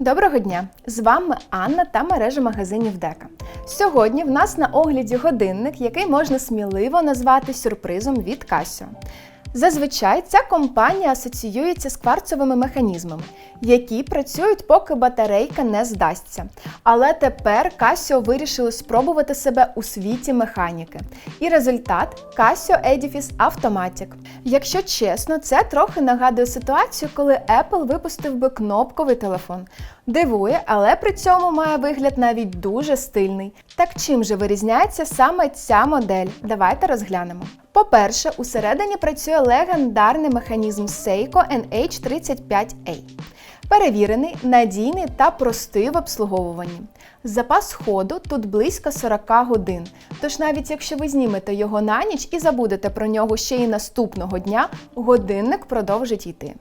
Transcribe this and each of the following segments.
Доброго дня! З вами Анна та мережа магазинів Дека. Сьогодні в нас на огляді годинник, який можна сміливо назвати сюрпризом від Casio. Зазвичай ця компанія асоціюється з кварцовими механізмами, які працюють, поки батарейка не здасться. Але тепер Casio вирішили спробувати себе у світі механіки. І результат Casio Edifice Automatic. Якщо чесно, це трохи нагадує ситуацію, коли Apple випустив би кнопковий телефон. Дивує, але при цьому має вигляд навіть дуже стильний. Так чим же вирізняється саме ця модель? Давайте розглянемо. По-перше, усередині працює легендарний механізм Seiko NH35A. Перевірений, надійний та простий в обслуговуванні. Запас ходу тут близько 40 годин. Тож навіть якщо ви знімете його на ніч і забудете про нього ще й наступного дня, годинник продовжить йти.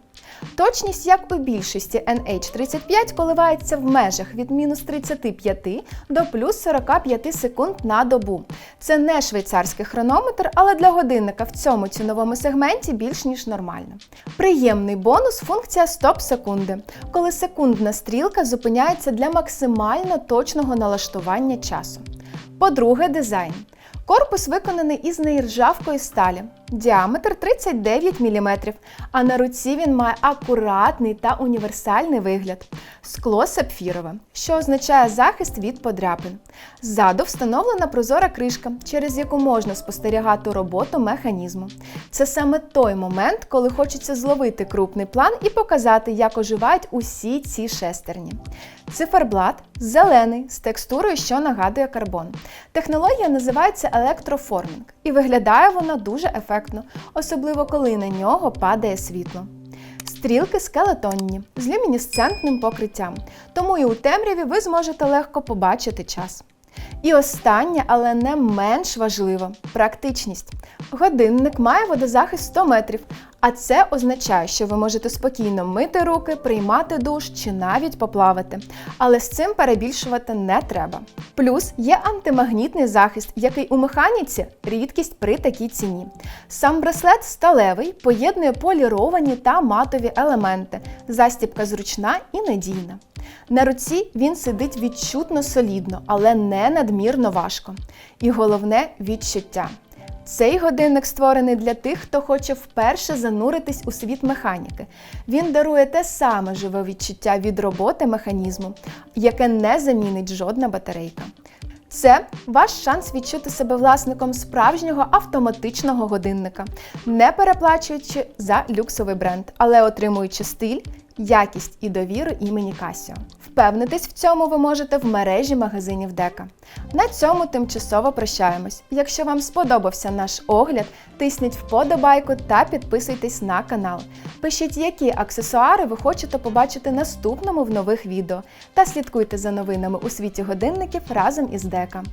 Точність, як у більшості NH35, коливається в межах від мінус 35 до плюс 45 секунд на добу. Це не швейцарський хронометр, але для годинника в цьому ціновому сегменті більш ніж нормально. Приємний бонус функція стоп секунди, коли секундна стрілка зупиняється для максимально точного налаштування часу. По-друге, дизайн. Корпус виконаний із неіржавкої сталі, діаметр 39 мм, а на руці він має акуратний та універсальний вигляд. Скло сапфірове, що означає захист від подряпин. Ззаду встановлена прозора кришка, через яку можна спостерігати роботу механізму. Це саме той момент, коли хочеться зловити крупний план і показати, як оживають усі ці шестерні. Циферблат зелений з текстурою, що нагадує карбон. Технологія називається електроформінг і виглядає вона дуже ефектно, особливо коли на нього падає світло. Стрілки скелетонні з люмінесцентним покриттям, тому і у темряві ви зможете легко побачити час. І останнє, але не менш важливо практичність. Годинник має водозахист 100 метрів, а це означає, що ви можете спокійно мити руки, приймати душ чи навіть поплавати. Але з цим перебільшувати не треба. Плюс є антимагнітний захист, який у механіці рідкість при такій ціні. Сам браслет сталевий, поєднує поліровані та матові елементи. Застібка зручна і надійна. На руці він сидить відчутно солідно, але не надмірно важко. І головне відчуття. Цей годинник створений для тих, хто хоче вперше зануритись у світ механіки. Він дарує те саме живе відчуття від роботи механізму, яке не замінить жодна батарейка. Це ваш шанс відчути себе власником справжнього автоматичного годинника, не переплачуючи за люксовий бренд, але отримуючи стиль, якість і довіру імені Касіо. Впевнитись в цьому ви можете в мережі магазинів Дека. На цьому тимчасово прощаємось. Якщо вам сподобався наш огляд, тисніть вподобайку та підписуйтесь на канал. Пишіть, які аксесуари ви хочете побачити наступному в нових відео, та слідкуйте за новинами у світі годинників разом із Дека.